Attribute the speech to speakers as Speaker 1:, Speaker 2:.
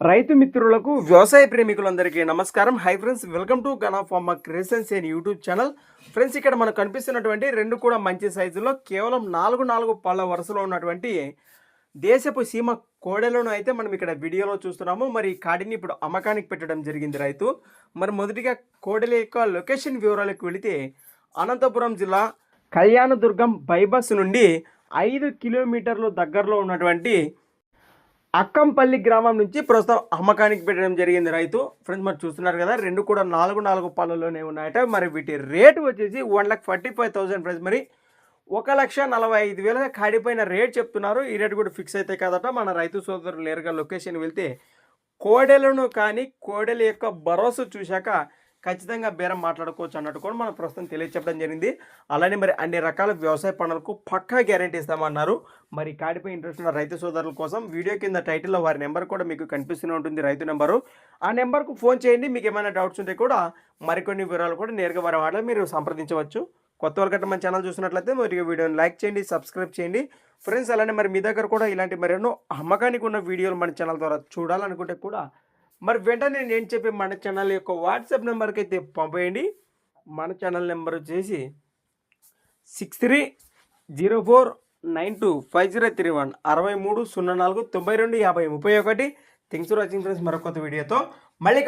Speaker 1: రైతు మిత్రులకు వ్యవసాయ ప్రేమికులందరికీ నమస్కారం. Hi friends welcome to Gana farm creations and YouTube channel friends ఇక్కడ మనకు కనిపిస్తున్నటువంటి రెండు కూడా మంచి సైజులో కేవలం నాలుగు నాలుగు పళ్ళ వరుసలో ఉన్నటువంటి దేశపు సీమ కోడెలను అయితే మనం ఇక్కడ వీడియోలో చూస్తున్నాము. మరి కాడిని ఇప్పుడు అమ్మకానికి పెట్టడం జరిగింది రైతు. మరి మొదటిగా కోడెల యొక్క లొకేషన్ వివరాలకు వెళితే అనంతపురం జిల్లా కళ్యాణదుర్గం బైబస్ నుండి ఐదు కిలోమీటర్లు దగ్గరలో ఉన్నటువంటి అక్కంపల్లి గ్రామం నుంచి ప్రస్తుతం అమ్మకానికి పెట్టడం జరిగింది రైతు. ఫ్రెండ్స్ మరి చూస్తున్నారు కదా రెండు కూడా నాలుగు నాలుగు పళ్ళలోనే ఉన్నాయట. మరి వీటి రేటు వచ్చేసి one lakh forty five thousand friends మరి ఒక లక్ష నలభై ఐదు వేల కాడిపోయిన రేట్ చెప్తున్నారు. ఈ రేటు కూడా ఫిక్స్ అయితే కదట. మన రైతు సోదరులు నేరుగా లొకేషన్ వెళ్తే కోడెలను కానీ కోడెల యొక్క భరోసా చూశాక ఖచ్చితంగా బేరం మాట్లాడుకోవచ్చు అన్నట్టు కూడా మనం ప్రస్తుతం తెలియచెప్పడం జరిగింది. అలానే మరి అన్ని రకాల వ్యవసాయ పనులకు పక్కా గ్యారంటీ ఇస్తామన్నారు. మరి కాడిపై ఇంట్రెస్ట్ ఉన్న రైతు సోదరుల కోసం వీడియో కింద టైటిల్లో వారి నెంబర్ కూడా మీకు కనిపిస్తూనే ఉంటుంది రైతు నెంబరు. ఆ నెంబర్కు ఫోన్ చేయండి మీకు ఏమైనా డౌట్స్ ఉంటే కూడా మరికొన్ని వివరాలు కూడా నేరుగా వారి వాళ్ళ మీరు సంప్రదించవచ్చు. కొత్త వాళ్ళ మన ఛానల్ చూసినట్లయితే మరి వీడియోని లైక్ చేయండి సబ్స్క్రైబ్ చేయండి. ఫ్రెండ్స్ అలానే మరి మీ దగ్గర కూడా ఇలాంటి మరెన్నో అమ్మకానికి ఉన్న వీడియోలు మన ఛానల్ ద్వారా చూడాలనుకుంటే కూడా మరి వెంటనే నేను చెప్పే మన ఛానల్ యొక్క వాట్సాప్ నెంబర్కి అయితే పంపేయండి. మన ఛానల్ నెంబర్ వచ్చేసి six three zero four nine two five zero three one అరవై మూడు సున్నా నాలుగు తొంభై రెండు యాభై ముప్పై ఒకటి. థింగ్స్ ఫర్ వాచింగ్ ఫ్రెండ్స్ మరొక వీడియోతో మళ్ళీ